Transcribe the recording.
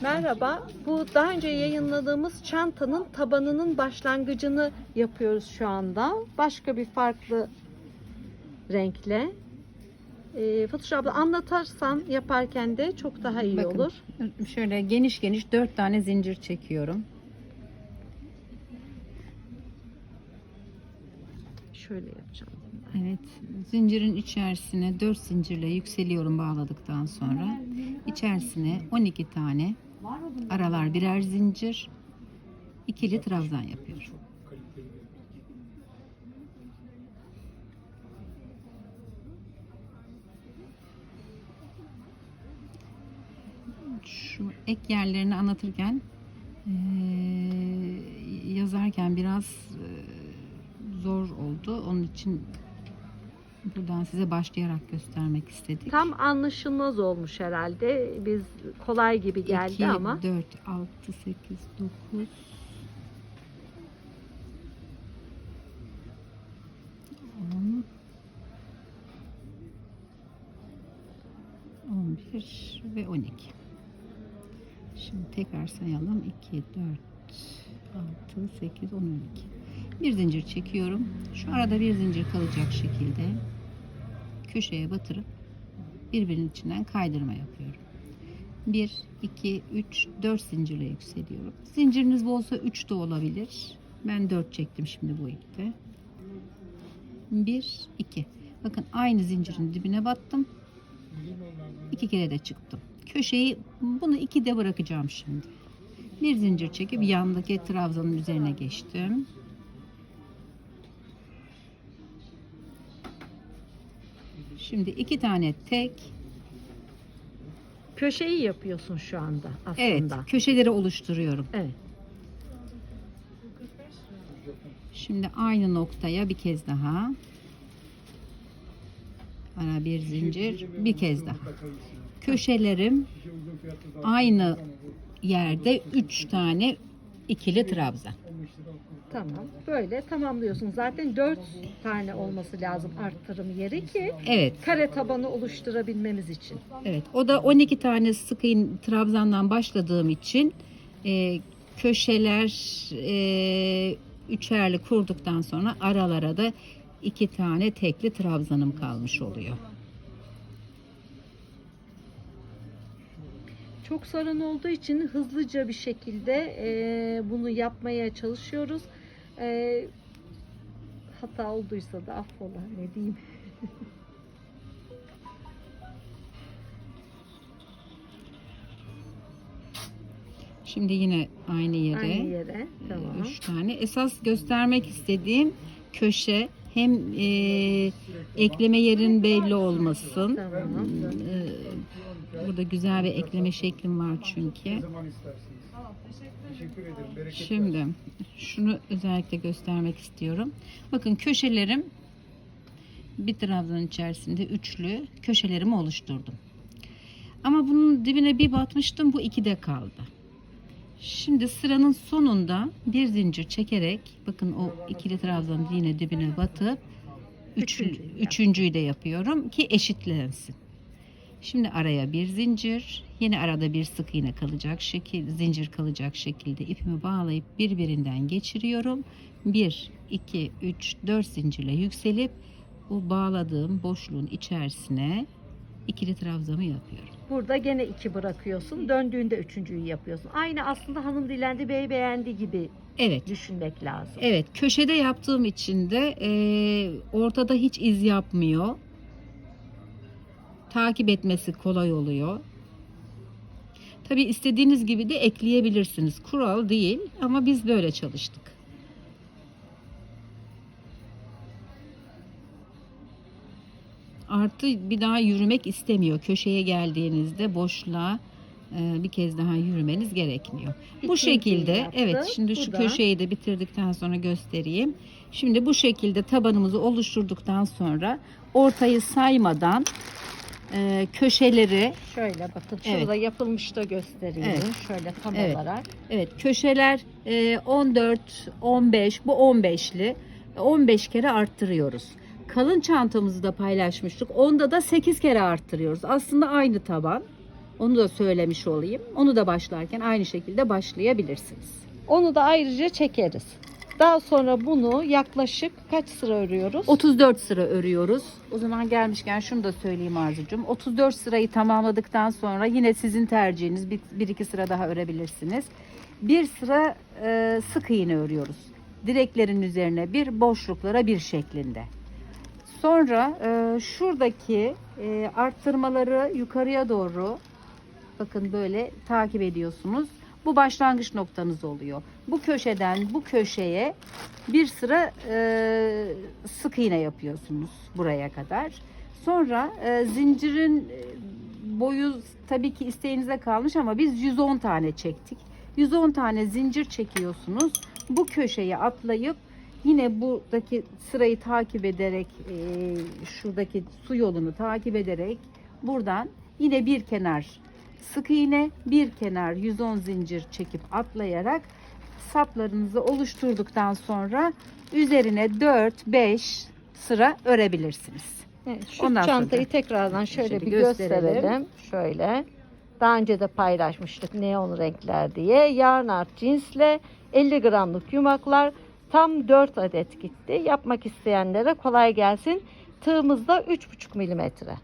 Merhaba. Bu daha önce yayınladığımız çantanın tabanının başlangıcını yapıyoruz şu anda. Başka bir farklı renkle. Ee, Fatoş abla anlatarsan yaparken de çok daha iyi Bakın. olur. Şöyle geniş geniş dört tane zincir çekiyorum. Şöyle yapacağım. Evet, zincirin içerisine 4 zincirle yükseliyorum bağladıktan sonra. İçerisine 12 tane aralar birer zincir, ikili trabzan yapıyorum. Şu ek yerlerini anlatırken eee, yazarken biraz eee, zor oldu. Onun için buradan size başlayarak göstermek istedik. Tam anlaşılmaz olmuş herhalde. Biz kolay gibi geldi 2, ama. 4, 6, 8, 9 10 11 ve 12 Şimdi tekrar sayalım. 2, 4, 6, 8, 10, 12 bir zincir çekiyorum. Şu arada bir zincir kalacak şekilde köşeye batırıp birbirinin içinden kaydırma yapıyorum 1, 2, 3, 4 zincirle yükseliyorum. Zinciriniz bolsa 3 de olabilir. Ben 4 çektim şimdi bu ipte. 1, 2. Bakın aynı zincirin dibine battım. 2 kere de çıktım. Köşeyi bunu 2 de bırakacağım şimdi. Bir zincir çekip yandaki trabzanın üzerine geçtim. Şimdi iki tane tek köşeyi yapıyorsun şu anda Evet, aslında. köşeleri oluşturuyorum. Evet. Şimdi aynı noktaya bir kez daha. Ara bir zincir, bir kez daha. Köşelerim aynı yerde 3 tane ikili trabzan. Tamam. Böyle tamamlıyorsun. Zaten 4 tane olması lazım arttırım yeri ki Evet, kare tabanı oluşturabilmemiz için. evet. O da 12 tane sık iğne trabzandan başladığım için e, köşeler e, üçerli kurduktan sonra aralara da iki tane tekli trabzanım kalmış oluyor. Çok saran olduğu için hızlıca bir şekilde e, bunu yapmaya çalışıyoruz. E, hata olduysa da affola ne diyeyim. Şimdi yine aynı yere. Aynı yere. Tamam. Üç tane. Esas göstermek istediğim köşe hem e, ekleme yerin belli olmasın. E, burada güzel bir ekleme şeklim var çünkü. Şimdi şunu özellikle göstermek istiyorum. Bakın köşelerim bir trabzanın içerisinde üçlü köşelerimi oluşturdum. Ama bunun dibine bir batmıştım bu ikide kaldı. Şimdi sıranın sonunda bir zincir çekerek bakın o ikili trabzanın yine dibine batıp Üçüncüyü üçüncüyü de yapıyorum ki eşitlensin. Şimdi araya bir zincir, yine arada bir sık iğne kalacak şekil, zincir kalacak şekilde ipimi bağlayıp birbirinden geçiriyorum. 1, 2, 3, 4 zincirle yükselip bu bağladığım boşluğun içerisine ikili trabzanı yapıyorum. Burada gene iki bırakıyorsun. Döndüğünde üçüncüyü yapıyorsun. Aynı aslında hanım dilendi bey beğendi gibi Evet. düşünmek lazım. Evet, köşede yaptığım için de e, ortada hiç iz yapmıyor. Takip etmesi kolay oluyor. Tabi istediğiniz gibi de ekleyebilirsiniz. Kural değil ama biz böyle çalıştık. Artı bir daha yürümek istemiyor. Köşeye geldiğinizde boşluğa e, bir kez daha yürümeniz gerekmiyor. Bu İkinciyi şekilde yaptık. evet şimdi Bu şu da- köşeyi de bitirdikten sonra göstereyim. Şimdi bu şekilde tabanımızı oluşturduktan sonra ortayı saymadan e, köşeleri Şöyle bakın Evet. şurada yapılmış da göstereyim. Evet. Şöyle tam Evet. olarak. evet köşeler e, 14 15 bu 15'li 15 kere arttırıyoruz. Kalın çantamızı da paylaşmıştık. Onda da 8 kere arttırıyoruz. Aslında aynı taban. Onu da söylemiş olayım. Onu da başlarken aynı şekilde başlayabilirsiniz. Onu da ayrıca çekeriz. Daha sonra bunu yaklaşık kaç sıra örüyoruz? 34 sıra örüyoruz. O zaman gelmişken şunu da söyleyeyim Arzucuğum. 34 sırayı tamamladıktan sonra yine sizin tercihiniz bir, bir iki sıra daha örebilirsiniz. Bir sıra e, sık iğne örüyoruz. Direklerin üzerine bir boşluklara bir şeklinde. Sonra e, şuradaki e, arttırmaları yukarıya doğru bakın böyle takip ediyorsunuz. Bu başlangıç noktanız oluyor. Bu köşeden bu köşeye bir sıra e, sık iğne yapıyorsunuz buraya kadar. Sonra e, zincirin e, boyu tabii ki isteğinize kalmış ama biz 110 tane çektik. 110 tane zincir çekiyorsunuz. Bu köşeye atlayıp yine buradaki sırayı takip ederek e, şuradaki su yolunu takip ederek buradan yine bir kenar sık iğne bir kenar 110 zincir çekip atlayarak saplarınızı oluşturduktan sonra üzerine 4-5 sıra örebilirsiniz. Evet, şu Ondan sonra çantayı tekrardan şöyle şöyle bir gösterelim. gösterelim. Şöyle. Daha önce de paylaşmıştık neon renkler diye. Yarn art cinsle 50 gramlık yumaklar tam 4 adet gitti. Yapmak isteyenlere kolay gelsin. Tığımız da 3,5 milimetre.